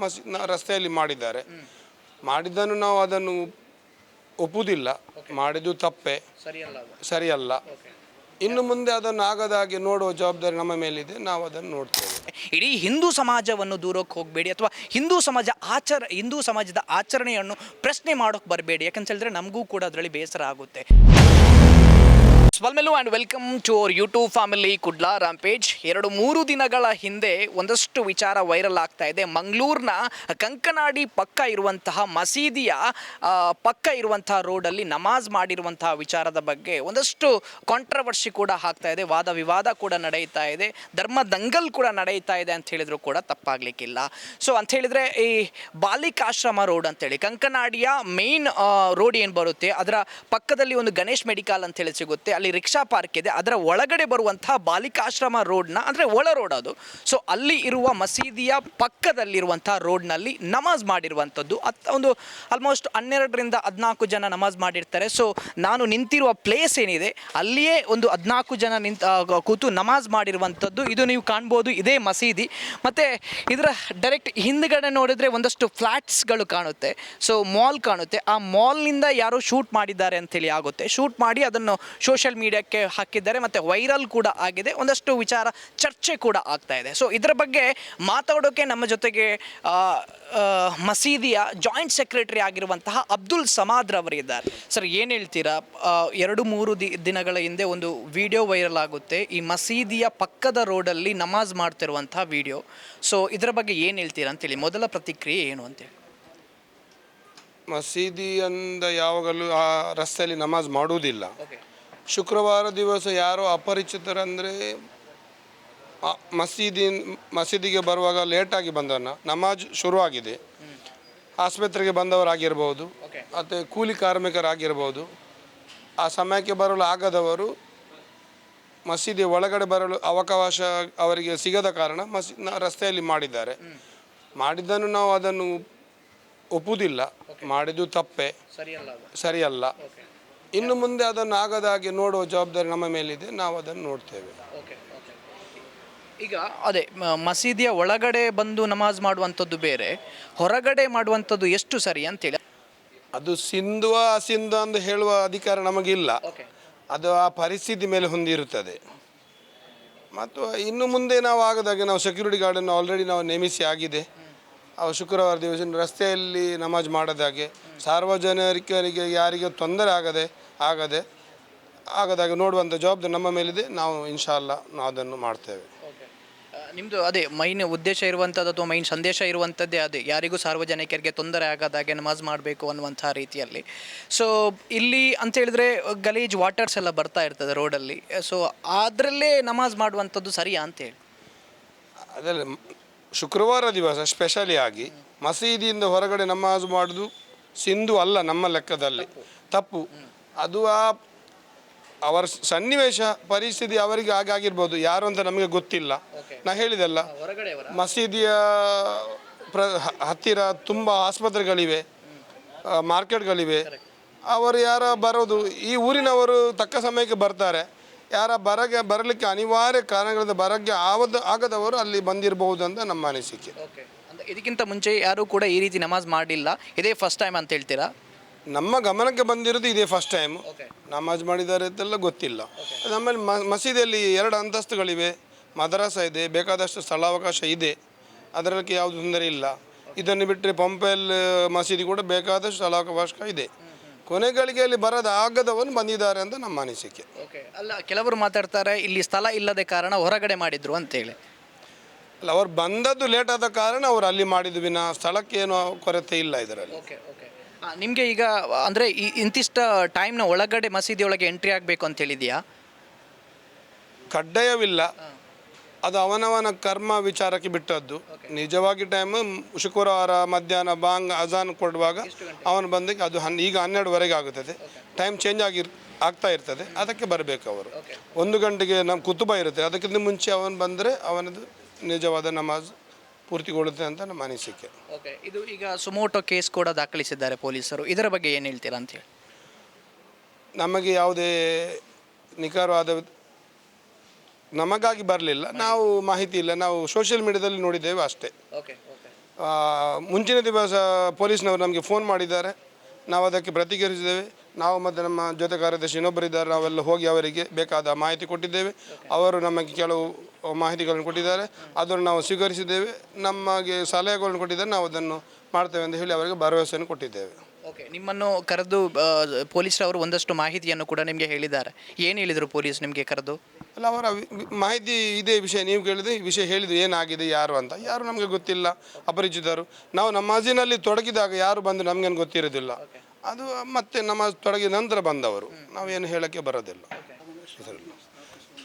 ಮಸಿ ನ- ರಸ್ತೆಯಲ್ಲಿ ಮಾಡಿದ್ದಾರೆ. ಮಾಡಿದ್ದನ್ನು ನಾವು ಅದನ್ನು ಒಪ್ಪುವುದಿಲ್ಲ. ಮಾಡಿದ್ದು ತಪ್ಪೆ. ಸರಿಯಲ್ಲ ಇನ್ನು ಮುಂದೆ ಅದನ್ನು ಆಗದ ಹಾಗೆ ನೋಡುವ ಜವಾಬ್ದಾರಿ ನಮ್ಮ ಮೇಲಿದೆ. ನಾವು ಅದನ್ನು ನೋಡ್ತೇವೆ. ಇಡೀ ಹಿಂದೂ ಸಮಾಜವನ್ನು ದೂರಕ್ಕೆ ಹೋಗಬೇಡಿ ಅಥವಾ ಹಿಂದೂ ಸಮಾಜ ಆಚರ ಹಿಂದೂ ಸಮಾಜದ ಆಚರಣೆಯನ್ನು ಪ್ರಶ್ನೆ ಮಾಡೋಕೆ ಬರಬೇಡಿ. ಯಾಕಂತ ಹೇಳಿದ್ರೆ ನಮಗೂ ಕೂಡ ಅದರಲ್ಲಿ ಬೇಸರ ಆಗುತ್ತೆ. ಸ್ವಾಲ್ಮೆಲು and welcome to our YouTube family Kudla rampage ಎರಡು, ಮೂರು ದಿನಗಳ ಹಿಂದೆ ಒಂದಷ್ಟು ವಿಚಾರ ವೈರಲ್ ಆಗ್ತಾ ಇದೆ. ಮಂಗಳೂರಿನ ಕಂಕನಾಡಿ ಪಕ್ಕ ಇರುವಂತಹ ಮಸೀದಿಯ ಪಕ್ಕ ಇರುವಂತಹ ರೋಡಲ್ಲಿ ನಮಾಜ್ ಮಾಡಿರುವಂತಹ ವಿಚಾರದ ಬಗ್ಗೆ ಒಂದಷ್ಟು ಕಾಂಟ್ರವರ್ಸಿ ಕೂಡ ಆಗ್ತಾ ಇದೆ. ವಾದ ವಿವಾದ ಕೂಡ ನಡೆಯುತ್ತಾ ಇದೆ. ಧರ್ಮ ದಂಗಲ್ ಕೂಡ ನಡೆಯುತ್ತಾ ಇದೆ ಅಂತ ಹೇಳಿದ್ರು ಕೂಡ ತಪ್ಪಾಗ್ಲಿಕ್ಕಿಲ್ಲ. ಸೊ ಅಂತ ಹೇಳಿದ್ರೆ ಈ ಬಾಲಿಕಾಶ್ರಮ ರೋಡ್ ಅಂತೇಳಿ, ಕಂಕನಾಡಿಯ ಮೇನ್ ರೋಡ್ ಏನು ಬರುತ್ತೆ? ಅದರ ಪಕ್ಕದಲ್ಲಿ ಒಂದು ಗಣೇಶ್ ಮೆಡಿಕಲ್ ಅಂತ ಹೇಳಿ ಸಿಗುತ್ತೆ. ಅಲ್ಲಿ ರಿಕ್ಷಾ ಪಾರ್ಕ್ ಇದೆ. ಅದರ ಒಳಗಡೆ ಬರುವಂತಹ ಬಾಲಿಕಾಶ್ರಮ ರೋಡ್ನ, ಅಂದರೆ ಒಳ ರೋಡ್ ಅದು. ಸೊ ಅಲ್ಲಿ ಇರುವ ಮಸೀದಿಯ ಪಕ್ಕದಲ್ಲಿರುವಂತಹ ರೋಡ್ನಲ್ಲಿ ನಮಾಜ್ ಮಾಡಿರುವಂಥದ್ದು. ಅತ್, ಒಂದು ಆಲ್ಮೋಸ್ಟ್ ಹನ್ನೆರಡರಿಂದ ಹದಿನಾಲ್ಕು ಜನ ನಮಾಜ್ ಮಾಡಿರ್ತಾರೆ. ಸೊ ನಾನು ನಿಂತಿರುವ ಪ್ಲೇಸ್ ಏನಿದೆ, ಅಲ್ಲಿಯೇ ಒಂದು ಹದಿನಾಲ್ಕು ಜನ ನಿಂತ ಕೂತು ನಮಾಜ್ ಮಾಡಿರುವಂಥದ್ದು. ಇದು ನೀವು ಕಾಣ್ಬೋದು, ಇದೇ ಮಸೀದಿ. ಮತ್ತು ಇದರ ಡೈರೆಕ್ಟ್ ಹಿಂದ್ಗಡೆ ನೋಡಿದ್ರೆ ಒಂದಷ್ಟು ಫ್ಲ್ಯಾಟ್ಸ್ಗಳು ಕಾಣುತ್ತೆ. ಸೊ ಮಾಲ್ ಕಾಣುತ್ತೆ. ಆ ಮಾಲ್ನಿಂದ ಯಾರೋ ಶೂಟ್ ಮಾಡಿದ್ದಾರೆ ಅಂತೇಳಿ ಆಗುತ್ತೆ. ಶೂಟ್ ಮಾಡಿ ಅದನ್ನು ಸೋಷಿಯಲ್ ಮೀಡಿಯಾಕ್ಕೆ ಹಾಕಿದ್ದಾರೆ ಮತ್ತು ವೈರಲ್ ಕೂಡ ಆಗಿದೆ. ಒಂದಷ್ಟು ವಿಚಾರ ಚರ್ಚೆ ಕೂಡ ಆಗ್ತಾ ಇದೆ. ಸೊ ಇದರ ಬಗ್ಗೆ ಮಾತಾಡೋಕೆ ನಮ್ಮ ಜೊತೆಗೆ ಮಸೀದಿಯ ಜಾಯಿಂಟ್ ಸೆಕ್ರೆಟರಿ ಆಗಿರುವಂತಹ ಅಬ್ದುಲ್ ಸಮಾದ್ ರವರಿದ್ದಾರೆ ಸರ್ ಏನು ಹೇಳ್ತೀರಾ? ಎರಡು ಮೂರು ದಿ ದಿನಗಳ ಹಿಂದೆ ಒಂದು ವಿಡಿಯೋ ವೈರಲ್ ಆಗುತ್ತೆ. ಈ ಮಸೀದಿಯ ಪಕ್ಕದ ರೋಡಲ್ಲಿ ನಮಾಜ್ ಮಾಡ್ತಿರುವಂತಹ ವಿಡಿಯೋ ಸೊ ಇದರ ಬಗ್ಗೆ ಏನು ಹೇಳ್ತೀರಾ ಅಂತೇಳಿ? ಮೊದಲ ಪ್ರತಿಕ್ರಿಯೆ ಏನು ಅಂತೇಳಿ ಮಸೀದಿಯಿಂದ ಯಾವಾಗಲೂ ಆ ರಸ್ತೆಯಲ್ಲಿ ನಮಾಜ್ ಮಾಡುವುದಿಲ್ಲ. ಶುಕ್ರವಾರ ದಿವಸ ಯಾರೋ ಅಪರಿಚಿತರಂದರೆ ಮಸೀದಿ ಮಸೀದಿಗೆ ಬರುವಾಗ ಲೇಟಾಗಿ ಬಂದವನ್ನ ನಮಾಜ್ ಶುರುವಾಗಿದೆ. ಆಸ್ಪತ್ರೆಗೆ ಬಂದವರಾಗಿರ್ಬೋದು. ಮತ್ತು ಕೂಲಿ ಕಾರ್ಮಿಕರಾಗಿರ್ಬೋದು. ಆ ಸಮಯಕ್ಕೆ ಬರಲು ಆಗದವರು ಮಸೀದಿ ಒಳಗಡೆ ಬರಲು ಅವಕಾಶ ಅವರಿಗೆ ಸಿಗದ ಕಾರಣ ಮಸೀ ರಸ್ತೆಯಲ್ಲಿ ಮಾಡಿದ್ದಾರೆ. ಮಾಡಿದ್ದನ್ನು ನಾವು ಅದನ್ನು ಒಪ್ಪುವುದಿಲ್ಲ ಮಾಡಿದ್ದು ತಪ್ಪೆ. ಸರಿಯಲ್ಲ ಇನ್ನು ಮುಂದೆ ಅದನ್ನು ಆಗದಾಗಿ ನೋಡುವ ಜವಾಬ್ದಾರಿ ನಮ್ಮ ಮೇಲಿದೆ. ನಾವು ಅದನ್ನು ನೋಡ್ತೇವೆ. ಈಗ ಅದೇ ಮ- ಮಸೀದಿಯ ಒಳಗಡೆ ಬಂದು ನಮಾಜ್ ಮಾಡುವಂಥದ್ದು ಬೇರೆ ಹೊರಗಡೆ ಮಾಡುವಂಥದ್ದು ಎಷ್ಟು ಸರಿ ಅಂತೇಳಿ? ಅದು ಸಿಂಧುವ ಅಸಿಂಧು ಅಂತ ಹೇಳುವ ಅಧಿಕಾರ ನಮಗಿಲ್ಲ. ಓಕೆ. ಅದು ಆ ಪರಿಸ್ಥಿತಿ ಮೇಲೆ ಹೊಂದಿರುತ್ತದೆ. ಮತ್ತು ಇನ್ನು ಮುಂದೆ ನಾವು ಆಗದಾಗ ನಾವು ಸೆಕ್ಯೂರಿಟಿ ಗಾರ್ಡನ್ನು ಆಲ್ರೆಡಿ ನಾವು ನೇಮಿಸಿ ಆಗಿದೆ. ಶುಕ್ರವಾರ ದಿವಸ ರಸ್ತೆಯಲ್ಲಿ ನಮಾಜ್ ಮಾಡದಾಗೆ ಸಾರ್ವಜನಿಕರಿಗೆ ಯಾರಿಗೆ ತೊಂದರೆ ಆಗದೆ ಆಗದೆ ಆಗದಾಗ ನೋಡುವಂಥ ಜವಾಬ್ದಾರಿ ನಮ್ಮ ಮೇಲಿದೆ. ನಾವು ಇನ್ಶಾಲ್ಲ ನಾವು ಅದನ್ನು ಮಾಡ್ತೇವೆ. ನಿಮ್ಮದು ಅದೇ ಮೈನ್ ಉದ್ದೇಶ ಇರುವಂಥದ್ದು ಅಥವಾ ಮೈನ್ ಸಂದೇಶ ಇರುವಂಥದ್ದೇ ಅದೇ. ಯಾರಿಗೂ ಸಾರ್ವಜನಿಕರಿಗೆ ತೊಂದರೆ ಆಗದಾಗೆ ನಮಾಜ್ ಮಾಡಬೇಕು ಅನ್ನುವಂಥ ರೀತಿಯಲ್ಲಿ. ಸೊ ಇಲ್ಲಿ ಅಂತ ಹೇಳಿದ್ರೆ ಗಲೀಜ್ ವಾಟರ್ಸ್ ಎಲ್ಲ ಬರ್ತಾ ಇರ್ತದೆ ರೋಡಲ್ಲಿ. ಸೊ ಅದರಲ್ಲೇ ನಮಾಜ್ ಮಾಡುವಂಥದ್ದು ಸರಿಯಾ ಅಂತೇಳಿ ಅದರಲ್ಲಿ ಶುಕ್ರವಾರ ದಿವಸ ಸ್ಪೆಷಲಿ ಆಗಿ ಮಸೀದಿಯಿಂದ ಹೊರಗಡೆ ನಮಾಜ್ ಮಾಡೋದು ಸಿಂಧು ಅಲ್ಲ ನಮ್ಮ ಲೆಕ್ಕದಲ್ಲಿ. ತಪ್ಪು. ಅದು ಆ ಅವರ ಸನ್ನಿವೇಶ ಪರಿಸ್ಥಿತಿ ಅವರಿಗೆ ಹಾಗಾಗಿರ್ಬೋದು ಯಾರು ಅಂತ ನಮಗೆ ಗೊತ್ತಿಲ್ಲ. ನಾ ಹೇಳಿದಲ್ಲ. ಮಸೀದಿಯ ಪ್ರ ಹತ್ತಿರ ತುಂಬ ಆಸ್ಪತ್ರೆಗಳಿವೆ. ಮಾರ್ಕೆಟ್ಗಳಿವೆ ಅವರು ಯಾರ ಬರೋದು ಈ ಊರಿನವರು ತಕ್ಕ ಸಮಯಕ್ಕೆ ಬರ್ತಾರೆ. ಯಾರ ಬರಗೆ ಬರಲಿಕ್ಕೆ ಅನಿವಾರ್ಯ ಕಾರಣಗಳಿಂದ ಬರಕ್ಕೆ ಆವದ ಆಗದವರು ಅಲ್ಲಿ ಬಂದಿರಬಹುದು ಅಂತ ನಮ್ಮ ಅನಿಸಿಕೆ. ಓಕೆ. ಅಂದರೆ ಇದಕ್ಕಿಂತ ಮುಂಚೆ ಯಾರೂ ಕೂಡ ಈ ರೀತಿ ನಮಾಜ್ ಮಾಡಿಲ್ಲ. ಇದೇ ಫಸ್ಟ್ ಟೈಮ್ ಅಂತ ಹೇಳ್ತೀರಾ? ನಮ್ಮ ಗಮನಕ್ಕೆ ಬಂದಿರೋದು ಇದೇ ಫಸ್ಟ್ ಟೈಮ್ ನಮಾಜ್ ಮಾಡಿದ್ದಾರೆ ಅಂತೆಲ್ಲ ಗೊತ್ತಿಲ್ಲ. ನಮ್ಮಲ್ಲಿ ಮ ಮಸೀದಿಯಲ್ಲಿ ಎರಡು ಅಂತಸ್ತುಗಳಿವೆ. ಮದ್ರಾಸ ಇದೆ ಬೇಕಾದಷ್ಟು ಸ್ಥಳಾವಕಾಶ ಇದೆ. ಅದರಲ್ಲಿ ಯಾವುದು ತೊಂದರೆ ಇಲ್ಲ. ಇದನ್ನು ಬಿಟ್ಟರೆ ಪಂಪೆಲ್ ಮಸೀದಿ ಕೂಡ ಬೇಕಾದಷ್ಟು ಸ್ಥಳಾವಕಾಶ ಇದೆ. ಕೊನೆಗಳಿಗೆಯಲ್ಲಿ ಬರದ ಆಗದವನು ಬಂದಿದ್ದಾರೆ ಅಂತ ನಮ್ಮ ಅನಿಸಿಕೆ. ಓಕೆ ಅಲ್ಲ ಕೆಲವರು ಮಾತಾಡ್ತಾರೆ ಇಲ್ಲಿ ಸ್ಥಳ ಇಲ್ಲದೆ ಕಾರಣ ಹೊರಗಡೆ ಮಾಡಿದ್ರು ಅಂತೇಳಿ ಅಲ್ಲ ಅವ್ರು ಬಂದದ್ದು ಲೇಟ್ ಆದ ಕಾರಣ ಅವರು ಅಲ್ಲಿ ಮಾಡಿದ್ದು ವಿನ ಸ್ಥಳಕ್ಕೇನು ಕೊರತೆ ಇಲ್ಲ ಇದರಲ್ಲಿ. ಓಕೆ ಓಕೆ ನಿಮಗೆ ಈಗ ಅಂದರೆ ಇಂತಿಷ್ಟ ಟೈಮ್ನ ಒಳಗಡೆ ಮಸೀದಿಯೊಳಗೆ ಎಂಟ್ರಿ ಆಗಬೇಕು ಅಂತ ಹೇಳಿದೆಯಾ? ಕಡ್ಡಾಯವಿಲ್ಲ. ಅದು ಅವನವನ ಕರ್ಮ ವಿಚಾರಕ್ಕೆ ಬಿಟ್ಟದ್ದು. ನಿಜವಾಗಿ ಟೈಮ್ ಶುಕ್ರವಾರ ಮಧ್ಯಾಹ್ನ ಬಾಂಗ್ ಅಜಾನ್ ಕೊಡುವಾಗ ಅವನು ಬಂದಕ್ಕೆ ಅದು ಹನ್ ಈಗ ಹನ್ನೆರಡುವರೆಗೆ ಆಗುತ್ತದೆ. ಟೈಮ್ ಚೇಂಜ್ ಆಗಿರ್ ಆಗ್ತಾ ಇರ್ತದೆ. ಅದಕ್ಕೆ ಬರಬೇಕು ಅವರು. ಒಂದು ಗಂಟೆಗೆ ನಮ್ಮ ಕುತುಬ ಇರುತ್ತೆ. ಅದಕ್ಕಿಂತ ಮುಂಚೆ ಅವನು ಬಂದರೆ ಅವನದು ನಿಜವಾದ ನಮಾಜ್ ಪೂರ್ತಿಗೊಳ್ಳುತ್ತೆ ಅಂತ ನಮ್ಮ ಅನಿಸಿಕೆ. ಓಕೆ ಇದು ಈಗ ಸುಮೋಟೋ ಕೇಸ್ ಕೂಡ ದಾಖಲಿಸಿದ್ದಾರೆ ಪೊಲೀಸರು. ಇದರ ಬಗ್ಗೆ ಏನು ಹೇಳ್ತೀರಾ ಅಂತ ಹೇಳಿ. ನಮಗೆ ಯಾವುದೇ ನಿಖರವಾದ ನಮಗಾಗಿ ಬರಲಿಲ್ಲ. ನಾವು ಮಾಹಿತಿ ಇಲ್ಲ. ನಾವು ಸೋಷಿಯಲ್ ಮೀಡಿಯಾದಲ್ಲಿ ನೋಡಿದ್ದೇವೆ ಅಷ್ಟೇ. ಓಕೆ ಓಕೆ ಆ, ಮುಂಚಿನ ದಿವಸ ಪೊಲೀಸ್ನವರು ನಮಗೆ ಫೋನ್ ಮಾಡಿದ್ದಾರೆ. ನಾವು ಅದಕ್ಕೆ ಪ್ರತಿಕ್ರಿಯಿಸಿದ್ದೇವೆ. ನಾವು ಮತ್ತು ನಮ್ಮ ಜೊತೆ ಕಾರ್ಯದರ್ಶಿ ಇನ್ನೊಬ್ಬರಿದ್ದಾರೆ ನಾವೆಲ್ಲ ಹೋಗಿ ಅವರಿಗೆ ಬೇಕಾದ ಮಾಹಿತಿ ಕೊಟ್ಟಿದ್ದೇವೆ. ಅವರು ನಮಗೆ ಕೆಲವು ಮಾಹಿತಿಗಳನ್ನು ಕೊಟ್ಟಿದ್ದಾರೆ. ಅದನ್ನು ನಾವು ಸ್ವೀಕರಿಸಿದ್ದೇವೆ. ನಮಗೆ ಸಲಹೆಗಳನ್ನು ಕೊಟ್ಟಿದ್ದಾರೆ. ನಾವು ಅದನ್ನು ಮಾಡ್ತೇವೆ ಅಂತ ಹೇಳಿ ಅವರಿಗೆ ಭರವಸೆಯನ್ನು ಕೊಟ್ಟಿದ್ದೇವೆ. ಓಕೆ ನಿಮ್ಮನ್ನು ಕರೆದು ಪೊಲೀಸರವರು ಒಂದಷ್ಟು ಮಾಹಿತಿಯನ್ನು ಕೂಡ ನಿಮಗೆ ಹೇಳಿದ್ದಾರೆ. ಏನು ಹೇಳಿದರು ಪೊಲೀಸ್ ನಿಮಗೆ ಕರೆದು? ಅಲ್ಲ ಅವರ ವಿ- ಮಾಹಿತಿ ಇದೇ ವಿಷಯ ನೀವು ಕೇಳಿದ್ರೆ ಈ ವಿಷಯ ಹೇಳಿದ್ರು ಏನಾಗಿದೆ ಯಾರು ಅಂತ. ಯಾರು ನಮಗೆ ಗೊತ್ತಿಲ್ಲ ಅಪರಿಚಿತರು. ನಾವು ನಮಾಜಿನಲ್ಲಿ ತೊಡಗಿದಾಗ ಯಾರು ಬಂದು ನಮಗೇನು ಗೊತ್ತಿರೋದಿಲ್ಲ. ಅದು ಮತ್ತೆ ನಮಾಜ್ ತೊಡಗಿದ ನಂತರ ಬಂದವರು. ನಾವೇನು ಹೇಳೋಕ್ಕೆ ಬರೋದಿಲ್ಲ.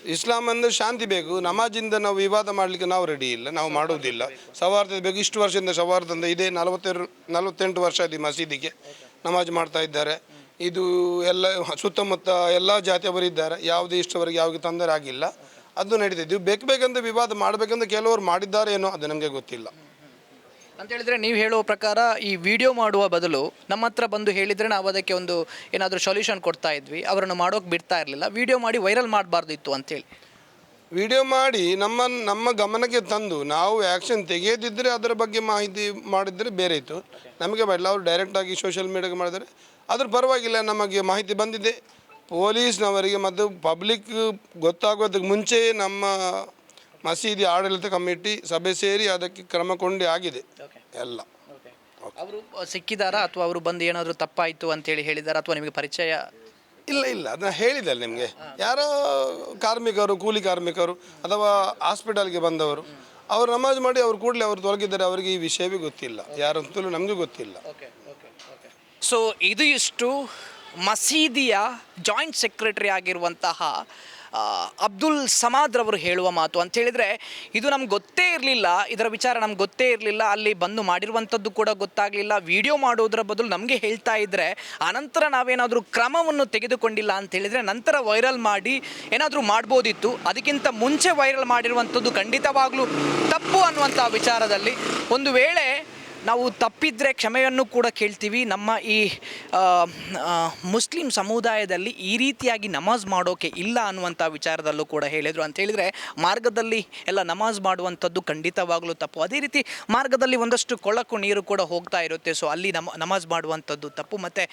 ಇಸ್ಲಾಂ ಅಂದರೆ ಶಾಂತಿ ಬೇಕು. ನಮಾಜಿಂದ ನಾವು ವಿವಾದ ಮಾಡಲಿಕ್ಕೆ ನಾವು ರೆಡಿ ಇಲ್ಲ. ನಾವು ಮಾಡುವುದಿಲ್ಲ. ಸವಾರ್ದ ಬೇಕು. ಇಷ್ಟು ವರ್ಷದಿಂದ ಸವಾರ್ದಿಂದ ಇದೇ ನಲವತ್ತೆರಡು, ನಲವತ್ತೆಂಟು ವರ್ಷ ಇದೆ ಮಸೀದಿಗೆ ನಮಾಜ್ ಮಾಡ್ತಾ ಇದ್ದಾರೆ. ಇದು ಎಲ್ಲ ಸುತ್ತಮುತ್ತ ಎಲ್ಲ ಜಾತಿಯವರು ಇದ್ದಾರೆ. ಯಾವುದೇ ಇಷ್ಟವರೆಗೆ ಯಾವುದೇ ತೊಂದರೆ ಆಗಿಲ್ಲ. ಅದು ನಡೀತಿದ್ದು ಬೇಕು ಬೇಕಂತ ವಿವಾದ ಮಾಡಬೇಕಂತ ಕೆಲವರು ಮಾಡಿದ್ದಾರೆ ಏನೋ, ಅದು ನಮಗೆ ಗೊತ್ತಿಲ್ಲ. ಅಂತ ಹೇಳಿದ್ರೆ ನೀವು ಹೇಳುವ ಪ್ರಕಾರ ಈ ವಿಡಿಯೋ ಮಾಡುವ ಬದಲು ನಮ್ಮ ಹತ್ರ ಬಂದು ಹೇಳಿದರೆ ನಾವು ಅದಕ್ಕೆ ಒಂದು ಏನಾದರೂ ಸೊಲ್ಯೂಷನ್ ಕೊಡ್ತಾ ಇದ್ವಿ. ಅವರನ್ನು ಮಾಡೋಕೆ ಬಿಡ್ತಾ ಇರಲಿಲ್ಲ. ವಿಡಿಯೋ ಮಾಡಿ ವೈರಲ್ ಮಾಡಬಾರ್ದಿತ್ತು ಅಂತೇಳಿ ವಿಡಿಯೋ ಮಾಡಿ ನಮ್ಮ ನಮ್ಮ ಗಮನಕ್ಕೆ ತಂದು ನಾವು ಆ್ಯಕ್ಷನ್ ತೆಗೆಯದಿದ್ದರೆ ಅದರ ಬಗ್ಗೆ ಮಾಹಿತಿ ಮಾಡಿದರೆ ಬೇರೆ ಇತ್ತು. ನಮಗೆ ಬೇಡ ಅವರು ಡೈರೆಕ್ಟಾಗಿ ಸೋಷಿಯಲ್ ಮೀಡಿಯಾಗೆ ಮಾಡಿದರೆ ಅದ್ರ ಪರವಾಗಿಲ್ಲ, ನಮಗೆ ಮಾಹಿತಿ ಬಂದಿದೆ. ಪೊಲೀಸ್ನವರಿಗೆ ಮತ್ತು ಪಬ್ಲಿಕ್ ಗೊತ್ತಾಗೋದಕ್ಕೆ ಮುಂಚೆ ನಮ್ಮ ಮಸೀದಿ ಆಡಳಿತ ಕಮಿಟಿ ಸಭೆ ಸೇರಿ ಅದಕ್ಕೆ ಕ್ರಮ ಕೊಂಡೇ ಆಗಿದೆ. ಎಲ್ಲ. ಅವರು ಸಿಕ್ಕಿದಾರಾ ಅಥವಾ ಅವರು ಬಂದು ಏನಾದರೂ ತಪ್ಪಾಯಿತು ಅಂತೇಳಿ ಹೇಳಿದಾರಾ ಅಥವಾ ನಿಮಗೆ ಪರಿಚಯ? ಇಲ್ಲ ಇಲ್ಲ. ಅದನ್ನ ಹೇಳಿದಲ್ಲ ನಿಮಗೆ. ಯಾರೋ ಕಾರ್ಮಿಕರು ಕೂಲಿ ಕಾರ್ಮಿಕರು ಅಥವಾ ಹಾಸ್ಪಿಟಲ್ಗೆ ಬಂದವರು ಅವರು ನಮಾಜ್ ಮಾಡಿ ಅವ್ರು ಕೂಡಲೇ ಅವರು ತೊಲಗಿದ್ದಾರೆ ಅವರಿಗೆ ಈ ವಿಷಯವೇ ಗೊತ್ತಿಲ್ಲ. ಯಾರಂತಲೂ ನಮಗೂ ಗೊತ್ತಿಲ್ಲ. ಸೊ ಇದು ಇಷ್ಟು ಮಸೀದಿಯ ಜಾಯಿಂಟ್ ಸೆಕ್ರೆಟರಿ ಆಗಿರುವಂತಹ ಅಬ್ದುಲ್ ಸಮಾದ್ ರವರು ಹೇಳುವ ಮಾತು ಅಂತ ಹೇಳಿದ್ರೆ, ಇದು ನಮ್ಗೆ ಗೊತ್ತೇ ಇರಲಿಲ್ಲ, ಇದರ ವಿಚಾರ ನಮ್ಗೆ ಗೊತ್ತೇ ಇರಲಿಲ್ಲ, ಅಲ್ಲಿ ಬಂದು ಮಾಡಿರುವಂಥದ್ದು ಕೂಡ ಗೊತ್ತಾಗಲಿಲ್ಲ, ವಿಡಿಯೋ ಮಾಡೋದ್ರ ಬದಲು ನಮಗೆ ಹೇಳ್ತಾ ಇದ್ದರೆ ಅನಂತರ ನಾವೇನಾದರೂ ಕ್ರಮವನ್ನು ತೆಗೆದುಕೊಂಡಿಲ್ಲ ಅಂತ ಹೇಳಿದರೆ, ನಂತರ ವೈರಲ್ ಮಾಡಿ ಏನಾದರೂ ಮಾಡ್ಬೋದಿತ್ತು, ಅದಕ್ಕಿಂತ ಮುಂಚೆ ವೈರಲ್ ಮಾಡಿರುವಂಥದ್ದು ಖಂಡಿತವಾಗ್ಲೂ ತಪ್ಪು ಅನ್ನುವಂಥ ವಿಚಾರದಲ್ಲಿ ಒಂದು ವೇಳೆ ನಾವು ತಪ್ಪಿದ್ರೆ ಕ್ಷಮೆಯನ್ನು ಕೂಡ ಕೇಳ್ತೀವಿ. ನಮ್ಮ ಈ ಮುಸ್ಲಿಂ ಸಮುದಾಯದಲ್ಲಿ ಈ ರೀತಿಯಾಗಿ ನಮಾಜ್ ಮಾಡೋಕೆ ಇಲ್ಲ ಅನ್ನುವಂಥ ವಿಚಾರದಲ್ಲೂ ಕೂಡ ಹೇಳಿದರು. ಅಂತ ಹೇಳಿದರೆ ಮಾರ್ಗದಲ್ಲಿ ಎಲ್ಲ ನಮಾಜ್ ಮಾಡುವಂಥದ್ದು ಖಂಡಿತವಾಗಲೂ ತಪ್ಪು. ಅದೇ ರೀತಿ ಮಾರ್ಗದಲ್ಲಿ ಒಂದಷ್ಟು ಕೊಳಕು ನೀರು ಕೂಡ ಹೋಗ್ತಾ ಇರುತ್ತೆ. ಸೊ, ಅಲ್ಲಿ ನಮ, ನಮಾಜ್ ಮಾಡುವಂಥದ್ದು ತಪ್ಪು. ಮತ್ತು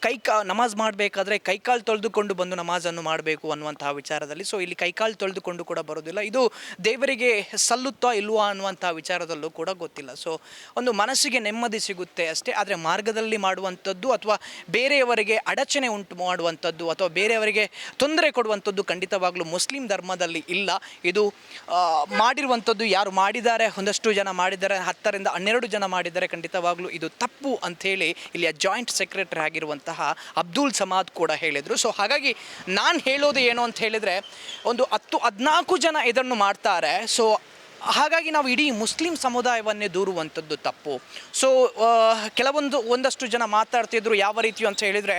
ಕೈ ನಮಾಜ್ ಮಾಡಬೇಕಾದ್ರೆ ಕೈಕಾಲು ತೊಳೆದುಕೊಂಡು ಬಂದು ನಮಾಜನ್ನು ಮಾಡಬೇಕು ಅನ್ನುವಂತಹ ವಿಚಾರದಲ್ಲಿ. ಸೊ, ಇಲ್ಲಿ ಕೈಕಾಲು ತೊಳೆದುಕೊಂಡು ಕೂಡ ಬರೋದಿಲ್ಲ. ಇದು ದೇವರಿಗೆ ಸಲ್ಲುತ್ತಾ ಇಲ್ವಾ ಅನ್ನುವಂಥ ವಿಚಾರದಲ್ಲೂ ಕೂಡ ಗೊತ್ತಿಲ್ಲ. ಸೊ, ಒಂದು ಮನಸ್ಸಿಗೆ ನೆಮ್ಮದಿ ಸಿಗುತ್ತೆ ಅಷ್ಟೇ. ಆದರೆ ಮಾರ್ಗದಲ್ಲಿ ಮಾಡುವಂಥದ್ದು ಅಥವಾ ಬೇರೆಯವರಿಗೆ ಅಡಚಣೆ ಉಂಟು ಮಾಡುವಂಥದ್ದು ಅಥವಾ ಬೇರೆಯವರಿಗೆ ತೊಂದರೆ ಕೊಡುವಂಥದ್ದು ಖಂಡಿತವಾಗಲೂ ಮುಸ್ಲಿಂ ಧರ್ಮದಲ್ಲಿ ಇಲ್ಲ. ಇದು ಮಾಡಿರುವಂಥದ್ದು ಯಾರು ಮಾಡಿದ್ದಾರೆ, ಒಂದಷ್ಟು ಜನ ಮಾಡಿದ್ದಾರೆ, ಹತ್ತರಿಂದ ಹನ್ನೆರಡು ಜನ ಮಾಡಿದ್ದಾರೆ, ಖಂಡಿತವಾಗಲೂ ಇದು ತಪ್ಪು ಅಂಥೇಳಿ ಇಲ್ಲಿಯ ಜಾಯಿಂಟ್ ಸೆಕ್ರೆಟರಿ ಆಗಿರುವಂತಹ ಅಬ್ದುಲ್ ಸಮಾದ್ ಕೂಡ ಹೇಳಿದರು. ಸೊ ಹಾಗಾಗಿ ನಾನು ಹೇಳೋದು ಏನು ಅಂತ ಹೇಳಿದರೆ, ಒಂದು ಹತ್ತು ಹದಿನಾಲ್ಕು ಜನ ಇದನ್ನು ಮಾಡ್ತಾರೆ. ಸೊ ಹಾಗಾಗಿ ನಾವು ಇಡೀ ಮುಸ್ಲಿಂ ಸಮುದಾಯವನ್ನೇ ದೂರುವಂಥದ್ದು ತಪ್ಪು. ಸೊ ಕೆಲವೊಂದು, ಒಂದಷ್ಟು ಜನ ಮಾತಾಡ್ತಿದ್ರು ಯಾವ ರೀತಿ ಅಂತ ಹೇಳಿದರೆ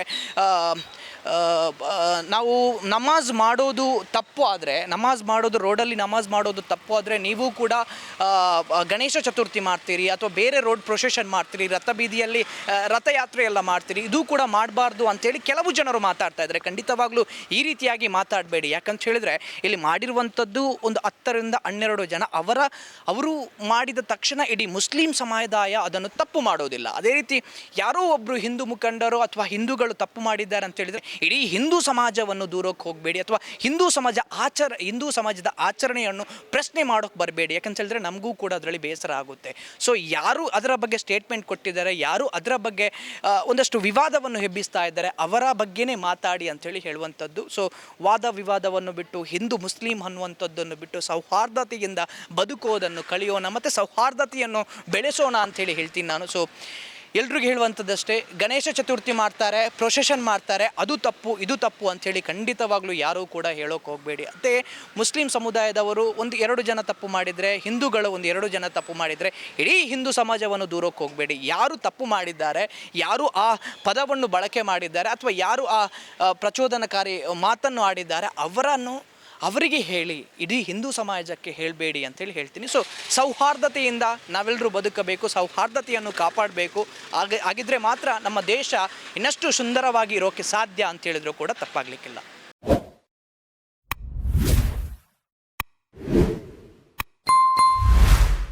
ನಾವು ನಮಾಜ್ ಮಾಡೋದು ತಪ್ಪು ಆದರೆ, ನಮಾಜ್ ಮಾಡೋದು ರೋಡಲ್ಲಿ ನಮಾಜ್ ಮಾಡೋದು ತಪ್ಪು ಆದರೆ ನೀವು ಕೂಡ ಗಣೇಶ ಚತುರ್ಥಿ ಮಾಡ್ತೀರಿ ಅಥವಾ ಬೇರೆ ರೋಡ್ ಪ್ರೊಸೆಷನ್ ಮಾಡ್ತೀರಿ, ರಥ ಬೀದಿಯಲ್ಲಿ ರಥಯಾತ್ರೆ ಎಲ್ಲ ಮಾಡ್ತೀರಿ, ಇದು ಕೂಡ ಮಾಡಬಾರ್ದು ಅಂತೇಳಿ ಕೆಲವು ಜನರು ಮಾತಾಡ್ತಾ ಇದ್ದಾರೆ. ಖಂಡಿತವಾಗ್ಲೂ ಈ ರೀತಿಯಾಗಿ ಮಾತಾಡಬೇಡಿ. ಯಾಕಂತ ಹೇಳಿದ್ರೆ ಇಲ್ಲಿ ಮಾಡಿರುವಂಥದ್ದು ಒಂದು ಹತ್ತರಿಂದ ಹನ್ನೆರಡು ಜನ. ಅವರ, ಅವರು ಮಾಡಿದ ತಕ್ಷಣ ಇಡೀ ಮುಸ್ಲಿಂ ಸಮುದಾಯ ಅದನ್ನು ತಪ್ಪು ಮಾಡೋದಿಲ್ಲ. ಅದೇ ರೀತಿ ಯಾರೋ ಒಬ್ಬರು ಹಿಂದೂ ಮುಖಂಡರು ಅಥವಾ ಹಿಂದೂಗಳು ತಪ್ಪು ಮಾಡಿದ್ದಾರೆ ಅಂತ ಹೇಳಿದ್ರೆ ಇಡೀ ಹಿಂದೂ ಸಮಾಜವನ್ನು ದೂರಕ್ಕೆ ಹೋಗಬೇಡಿ ಅಥವಾ ಹಿಂದೂ ಸಮಾಜ ಆಚರ, ಹಿಂದೂ ಸಮಾಜದ ಆಚರಣೆಯನ್ನು ಪ್ರಶ್ನೆ ಮಾಡೋಕ್ಕೆ ಬರಬೇಡಿ. ಯಾಕಂತ ಹೇಳಿದ್ರೆ ನಮಗೂ ಕೂಡ ಅದರಲ್ಲಿ ಬೇಸರ ಆಗುತ್ತೆ. ಸೊ ಯಾರು ಅದರ ಬಗ್ಗೆ ಸ್ಟೇಟ್ಮೆಂಟ್ ಕೊಟ್ಟಿದ್ದಾರೆ, ಯಾರು ಅದರ ಬಗ್ಗೆ ಒಂದಷ್ಟು ವಿವಾದವನ್ನು ಹೆಬ್ಬಿಸ್ತಾ ಇದ್ದಾರೆ, ಅವರ ಬಗ್ಗೆನೇ ಮಾತಾಡಿ ಅಂಥೇಳಿ ಹೇಳುವಂಥದ್ದು. ಸೊ ವಾದ ವಿವಾದವನ್ನು ಬಿಟ್ಟು, ಹಿಂದೂ, ಮುಸ್ಲಿಂ ಅನ್ನುವಂಥದ್ದನ್ನು ಬಿಟ್ಟು ಸೌಹಾರ್ದತೆಯಿಂದ ಬದುಕೋದನ್ನು ಕಳೆಯೋಣ ಮತ್ತು ಸೌಹಾರ್ದತೆಯನ್ನು ಬೆಳೆಸೋಣ ಅಂತೇಳಿ ಹೇಳ್ತೀನಿ ನಾನು. ಸೊ ಎಲ್ರಿಗೂ ಹೇಳುವಂಥದ್ದಷ್ಟೇ ಗಣೇಶ ಚತುರ್ಥಿ ಮಾಡ್ತಾರೆ ಪ್ರೊಸೆಷನ್ ಮಾಡ್ತಾರೆ ಅದು ತಪ್ಪು ಇದು ತಪ್ಪು ಅಂಥೇಳಿ ಖಂಡಿತವಾಗ್ಲೂ ಯಾರೂ ಕೂಡ ಹೇಳೋಕೆ ಹೋಗಬೇಡಿ. ಅಂತೆ ಮುಸ್ಲಿಂ ಸಮುದಾಯದವರು ಒಂದು ಎರಡು ಜನ ತಪ್ಪು ಮಾಡಿದರೆ ಹಿಂದೂಗಳು ಒಂದು ಎರಡು ಜನ ತಪ್ಪು ಮಾಡಿದರೆ ಇಡೀ ಹಿಂದೂ ಸಮಾಜವನ್ನು ದೂರಕ್ಕೆ ಹೋಗಬೇಡಿ. ಯಾರು ತಪ್ಪು ಮಾಡಿದ್ದಾರೆ ಯಾರು ಆ ಪದವನ್ನು ಬಳಕೆ ಮಾಡಿದ್ದಾರೆ ಅಥವಾ ಯಾರು ಆ ಆ, ಪ್ರಚೋದನಕಾರಿ ಮಾತನ್ನು ಆಡಿದ್ದಾರೆ ಅವರನ್ನು ಅವರಿಗೆ ಹೇಳಿ, ಇಡೀ ಹಿಂದೂ ಸಮಾಜಕ್ಕೆ ಹೇಳಬೇಡಿ ಅಂತೇಳಿ ಹೇಳ್ತೀನಿ. ಸೊ ಸೌಹಾರ್ದತೆಯಿಂದ ನಾವೆಲ್ಲರೂ ಬದುಕಬೇಕು, ಸೌಹಾರ್ದತೆಯನ್ನು ಕಾಪಾಡಬೇಕು. ಆಗ, ಆಗಿದ್ರೆ ಮಾತ್ರ ನಮ್ಮ ದೇಶ ಇನ್ನಷ್ಟು ಸುಂದರವಾಗಿ ಇರೋಕ್ಕೆ ಸಾಧ್ಯ ಅಂತ ಹೇಳಿದ್ರು ಕೂಡ ತಪ್ಪಾಗಲಿಕ್ಕಿಲ್ಲ.